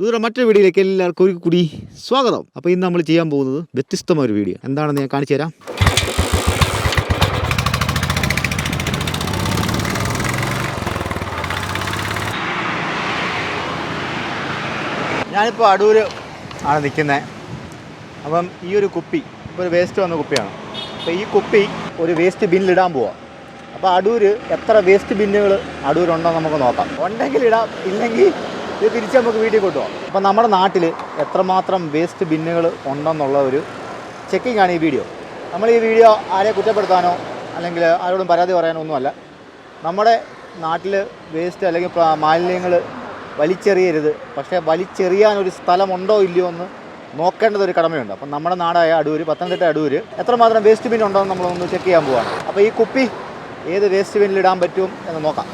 ദൂരെ മറ്റൊരു വീഡിയോയിലേക്ക് എല്ലാവർക്കും ഒരു കൂടി സ്വാഗതം. അപ്പോൾ ഇന്ന് നമ്മൾ ചെയ്യാൻ പോകുന്നത് വ്യത്യസ്തമായ ഒരു വീഡിയോ. എന്താണെന്ന് ഞാൻ കാണിച്ചു തരാം. ഞാനിപ്പോൾ അടൂർ ആണ് നിൽക്കുന്നത്. അപ്പം ഈ ഒരു കുപ്പി ഇപ്പോൾ ഒരു വേസ്റ്റ് വന്ന കുപ്പിയാണ്. അപ്പോൾ ഈ കുപ്പി ഒരു വേസ്റ്റ് ബിന്നിലിടാൻ പോവാം. അപ്പോൾ അടൂർ എത്ര വേസ്റ്റ് ബിന്നുകൾ അടൂരുണ്ടോ നമുക്ക് നോക്കാം. ഉണ്ടെങ്കിൽ ഇടാം ഇല്ലെങ്കിൽ ഇത് തിരിച്ച് നമുക്ക് വീട്ടിൽ കൊണ്ടുപോകാം അപ്പോൾ നമ്മുടെ നാട്ടിൽ എത്രമാത്രം വേസ്റ്റ് ബിന്നുകൾ ഉണ്ടെന്നുള്ള ഒരു ചെക്കിംഗ് ആണ് ഈ വീഡിയോ നമ്മൾ ഈ വീഡിയോ ആരെ കുറ്റപ്പെടുത്താനോ അല്ലെങ്കിൽ ആരോടും പരാതി പറയാനോ ഒന്നുമല്ല. നമ്മുടെ നാട്ടിൽ വേസ്റ്റ് അല്ലെങ്കിൽ മാലിന്യങ്ങൾ വലിച്ചെറിയരുത്. പക്ഷേ വലിച്ചെറിയാനൊരു സ്ഥലമുണ്ടോ ഇല്ലയോ എന്ന് നോക്കേണ്ടത് ഒരു കടമയുണ്ട്. അപ്പം നമ്മുടെ നാടായ അടൂർ പത്തനംതിട്ട അടൂർ എത്രമാത്രം വേസ്റ്റ് ബിൻ ഉണ്ടോ എന്ന് നമ്മളൊന്ന് ചെക്ക് ചെയ്യാൻ പോവാണ്. അപ്പോൾ ഈ കുപ്പി ഏത് വേസ്റ്റ് ബിന്നിൽ ഇടാൻ പറ്റും എന്ന് നോക്കാം.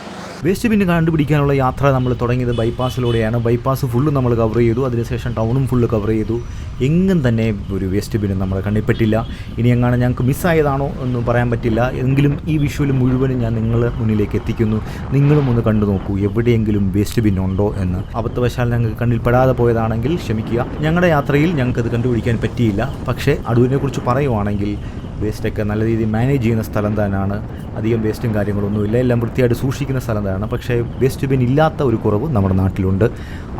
വേസ്റ്റ് ബിന്ന് കണ്ടുപിടിക്കാനുള്ള യാത്ര നമ്മൾ തുടങ്ങിയത് ബൈപ്പാസിലൂടെയാണ് ബൈപ്പാസ് ഫുള്ള് നമ്മൾ കവർ ചെയ്തു. അതിനുശേഷം ടൗണും ഫുള്ള് കവർ ചെയ്തു. എങ്ങും തന്നെ ഒരു വേസ്റ്റ് ബിന്നും നമ്മളെ കണ്ടിപ്പറ്റില്ല ഇനി എങ്ങാണ് ഞങ്ങൾക്ക് മിസ്സായതാണോ എന്ന് പറയാൻ പറ്റില്ല. എങ്കിലും ഈ വിഷ്വൽ മുഴുവനും ഞാൻ നിങ്ങൾ മുന്നിലേക്ക് എത്തിക്കുന്നു. നിങ്ങളും ഒന്ന് കണ്ടു നോക്കൂ എവിടെയെങ്കിലും വേസ്റ്റ് ബിൻ ഉണ്ടോ എന്ന്. അബദ്ധവശാൽ ഞങ്ങൾക്ക് കണ്ണിൽ പെടാതെ പോയതാണെങ്കിൽ ക്ഷമിക്കുക. ഞങ്ങളുടെ യാത്രയിൽ ഞങ്ങൾക്കത് കണ്ടുപിടിക്കാൻ പറ്റിയില്ല. പക്ഷേ അടുവിനെക്കുറിച്ച് കുറിച്ച് പറയുവാണെങ്കിൽ വേസ്റ്റൊക്കെ നല്ല രീതിയിൽ മാനേജ് ചെയ്യുന്ന സ്ഥലം തന്നെയാണ്. അധികം വേസ്റ്റും കാര്യങ്ങളൊന്നുമില്ല എല്ലാം വൃത്തിയായിട്ട് സൂക്ഷിക്കുന്ന സ്ഥലം തന്നെയാണ്. പക്ഷേ വേസ്റ്റ് ബിൻ ഇല്ലാത്ത ഒരു കുറവ് നമ്മുടെ നാട്ടിലുണ്ട്.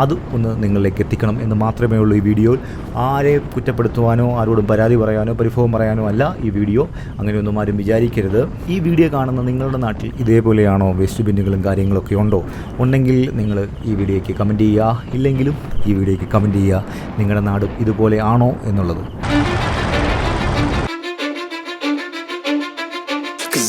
അത് ഒന്ന് നിങ്ങളിലേക്ക് എത്തിക്കണം എന്ന് മാത്രമേ ഉള്ളൂ ഈ വീഡിയോയിൽ ആരെ കുറ്റപ്പെടുത്തുവാനോ ആരോടും പരാതി പറയാനോ പരിഭവം പറയാനോ അല്ല ഈ വീഡിയോ അങ്ങനെയൊന്നും ആരും വിചാരിക്കരുത്. ഈ വീഡിയോ കാണുന്ന നിങ്ങളുടെ നാട്ടിൽ ഇതേപോലെയാണോ വേസ്റ്റ് ബിന്നുകളും കാര്യങ്ങളൊക്കെ ഉണ്ടോ? ഉണ്ടെങ്കിൽ നിങ്ങൾ ഈ വീഡിയോയ്ക്ക് കമന്റ് ചെയ്യുക. ഇല്ലെങ്കിലും ഈ വീഡിയോയ്ക്ക് കമന്റ് ചെയ്യുക. നിങ്ങളുടെ നാടും ഇതുപോലെ ആണോ എന്നുള്ളത്.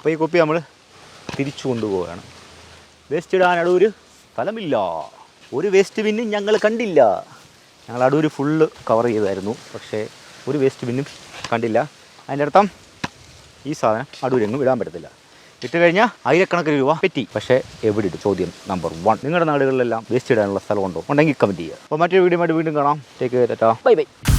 അപ്പോൾ ഈ കുപ്പി നമ്മൾ തിരിച്ചു കൊണ്ടുപോവുകയാണ്. വേസ്റ്റ് ഇടാൻ അടൂർ സ്ഥലമില്ല. ഒരു വേസ്റ്റ് ബിന്നും ഞങ്ങൾ കണ്ടില്ല. ഞങ്ങൾ അടൂർ ഫുള്ള് കവർ ചെയ്തായിരുന്നു. പക്ഷേ ഒരു വേസ്റ്റ് ബിന്നും കണ്ടില്ല. അതിന്റെ അർത്ഥം ഈ സാധനം അടൂരെങ്ങും ഇടാൻ പറ്റത്തില്ല. ഇട്ട് കഴിഞ്ഞാൽ ആയിരക്കണക്കിന് രൂപ പറ്റി. പക്ഷേ എവിടെ ഇട്ട് ചോദ്യം നമ്പർ വൺ നിങ്ങളുടെ നാടുകളിലെല്ലാം വേസ്റ്റ് ഇടാനുള്ള സ്ഥലമുണ്ടോ? ഉണ്ടെങ്കിൽ കമന്റ് ചെയ്യുക. അപ്പോൾ മറ്റൊരു വീഡിയോ വീണ്ടും കാണാം. Take bye bye